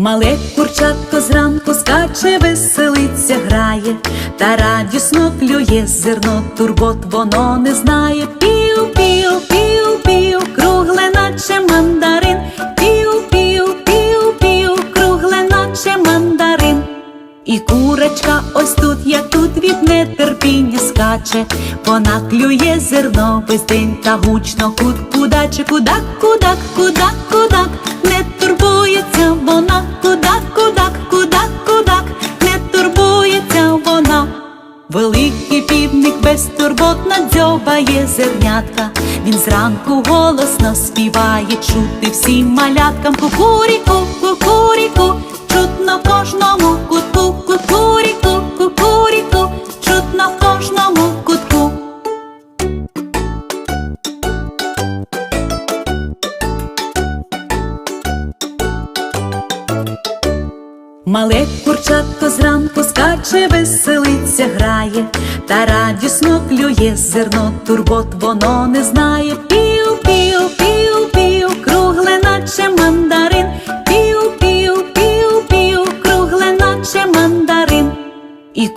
Мале курчатко зранку скаче, веселиться, грає, та радісно клює зерно, турбот воно не знає. Пів, пів, пів, пів, кругле, наче мандарин. Пів, пів, пів, пів, кругле, наче мандарин. І курочка ось тут, як тут від нетерпіння скаче, вона клює зерно весь день та гучно куд кудаче, кудак, кудак, кудак, кудак, не турбується Великий півник безтурботно дзьобає зернятка. Він зранку голосно співає, чути всім маляткам кукуріку, кукуріку, чутно в кожному кутку, кукуріку, кукуріку, чутно в кожному кутку. Мале курчатко зранку скаче, веселиться, є зерно турбот, воно не знає. Піу, пів піу, піу, кругле, наче мандарин. Піу, пів піу, піу, кругле, наче мандарин. І